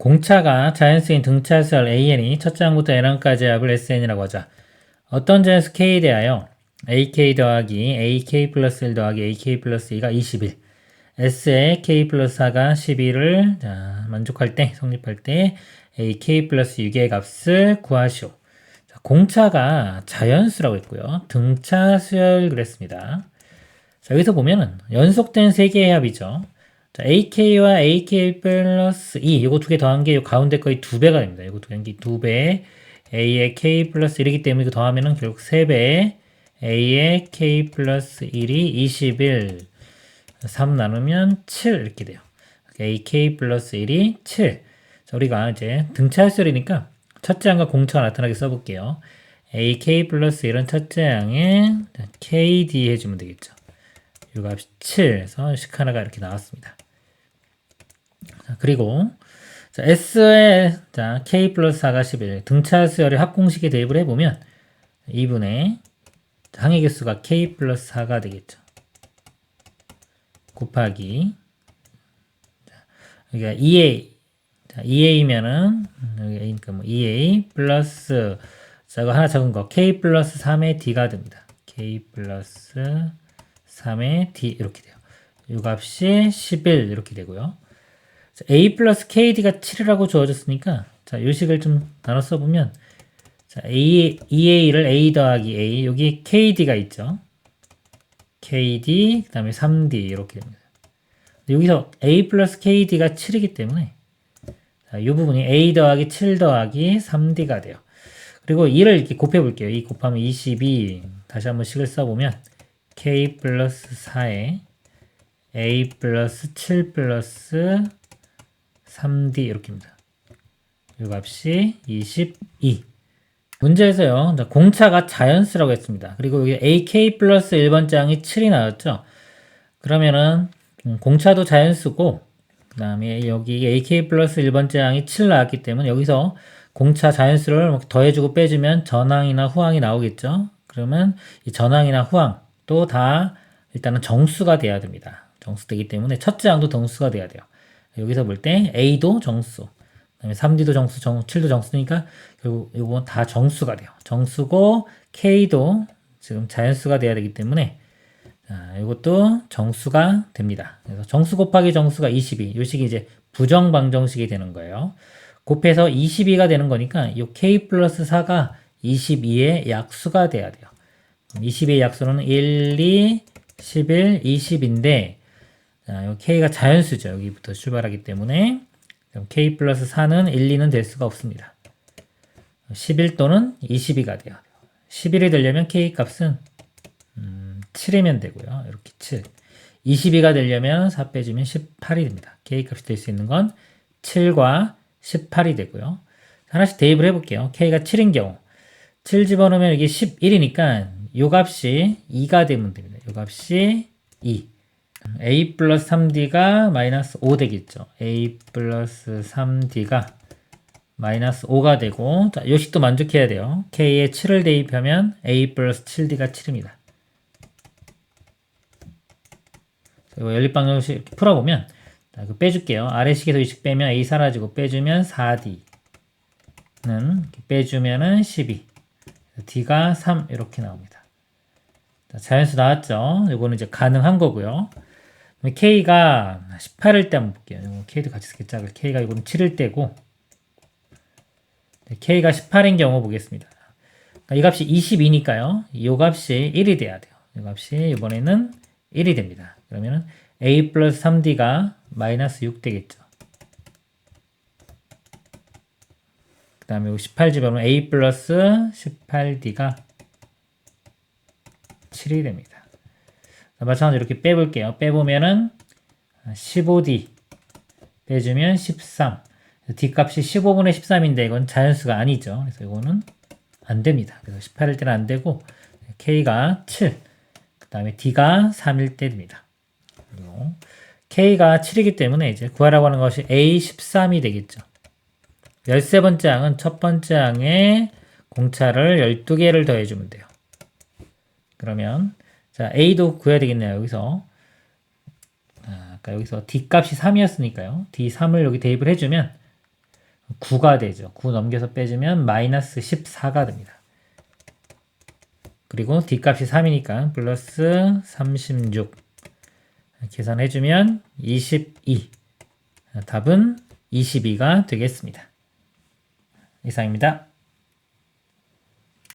공차가 자연수인 등차수열 AN이 첫째 항부터 n항까지 합을 SN이라고 하자. 어떤 자연수 K에 대하여 AK 더하기 AK 플러스 1 더하기 AK 플러스 2가 21. S에 K 플러스 4가 12를 자, 만족할 때, 성립할 때 AK 플러스 6의 값을 구하시오. 자, 공차가 자연수라고 했고요. 등차 수열 그랬습니다. 자, 여기서 보면은 연속된 세 개의 합이죠. 자, AK와 AK 플러스 2, 이거 두 개 더한 게이 가운데 거의 두 배가 됩니다. 이거 두 개, 두 배. A의 K 플러스 1이기 때문에 이거 더하면은 결국 3배. A의 K 플러스 1이 21. 3 나누면 7 이렇게 돼요. AK 플러스 1이 7. 자, 우리가 이제 등차수열이니까 첫째 항과 공차가 나타나게 써볼게요. AK 플러스 1은 첫째 항에 KD 해주면 되겠죠. 이 값이 7에서 식 하나가 이렇게 나왔습니다. 자, 그리고 자, S의 자, K 플러스 4가 11 등차 수열의 합공식에 대입을 해보면 2분의 항의 개수가 K 플러스 4가 되겠죠. 곱하기 자, 여기가 2A 자, 2A면은 여기 A니까 뭐 2A 플러스 자, 이거 하나 적은 거 K 플러스 3의 D가 됩니다. K 플러스 3의 D 이렇게 돼요. 이 값이 11 이렇게 되고요. 자, A 플러스 KD가 7이라고 주어졌으니까 자, 이 식을 좀 나눠 써보면 자, A, EA를 A 더하기 A 여기 KD가 있죠. KD 그 다음에 3D 이렇게 됩니다. 여기서 A 플러스 KD가 7이기 때문에 자, 이 부분이 A 더하기 7 더하기 3D가 돼요. 그리고 2를 이렇게 곱해 볼게요. 2 곱하면 22 다시 한번 식을 써보면 K 플러스 4에 A 플러스 7 플러스 3D 이렇게입니다. 이 값이 22. 문제에서요. 공차가 자연수라고 했습니다. 그리고 여기 AK 플러스 1번째 항이 7이 나왔죠. 그러면은 음, 공차도 자연수고 그 다음에 여기 AK 플러스 1번째 항이 7 나왔기 때문에 여기서 공차 자연수를 더해주고 빼주면 전항이나 후항이 나오겠죠. 그러면 이 전항이나 후항 또 다 일단은 정수가 돼야 됩니다. 정수 되기 때문에 첫째 항도 정수가 돼야 돼요. 여기서 볼 때 A도 정수, 그다음에 3D도 정수, 정, 7도 정수니까 결국 이건 다 정수가 돼요. 정수고 K도 지금 자연수가 돼야 되기 때문에 자, 이것도 정수가 됩니다. 그래서 정수 곱하기 정수가 22. 이 식이 이제 부정방정식이 되는 거예요. 곱해서 22가 되는 거니까 이 K 플러스 4가 22의 약수가 돼야 돼요. 22의 약수는 1, 2, 11, 20인데 자, 요 K가 자연수죠. 여기부터 출발하기 때문에 K 플러스 4는 1, 2는 될 수가 없습니다. 11 또는 22가 돼요. 11이 되려면 K 값은 음, 7이면 되고요. 이렇게 7. 22가 되려면 4 빼주면 18이 됩니다. K 값이 될 수 있는 건 7과 18이 되고요. 하나씩 대입을 해볼게요. K가 7인 경우 7 집어넣으면 이게 11이니까 요 값이 2가 되면 됩니다. 요 값이 2. A 플러스 3D가 마이너스 5 되겠죠. A 플러스 3D가 마이너스 5가 되고, 자, 요식도 만족해야 돼요. K에 7을 대입하면 A 플러스 7D가 7입니다. 이거 연립방정식 풀어보면, 자, 이거 빼줄게요. 아래식에서 이식 빼면 A 사라지고 빼주면 4D는 빼주면은 12. D가 3 이렇게 나옵니다. 자, 자연수 나왔죠? 이거는 이제 가능한 거고요. K가 18일 때 한번 볼게요. K도 같이 쓰겠죠. K가 이거는 7일 때고 K가 18인 경우 보겠습니다. 그러니까 이 값이 22니까요. 이 값이 1이 돼야 돼요. 이 값이 이번에는 1이 됩니다. 그러면은 A 플러스 3D가 마이너스 6 되겠죠. 그 다음에 18 집어넣으면 A 플러스 18D가 7이 됩니다. 마찬가지로 이렇게 빼볼게요. 빼보면은 15D 빼주면 13. D값이 15분의 13인데 이건 자연수가 아니죠. 그래서 이거는 안 됩니다. 그래서 18일 때는 안 되고 K가 7, 그 다음에 D가 3일 때 됩니다. 그리고 K가 7이기 때문에 이제 구하라고 하는 것이 A13이 되겠죠. 13번째 항은 첫 번째 항에 공차를 12개를 더해주면 돼요. 그러면 자, A도 구해야 되겠네요. 여기서. 아, 아까 여기서 D 값이 3이었으니까요. D3을 여기 대입을 해주면 9가 되죠. 9 넘겨서 빼주면 마이너스 14가 됩니다. 그리고 뒷값이 3이니까 플러스 36 계산해주면 22 답은 22가 되겠습니다. 이상입니다.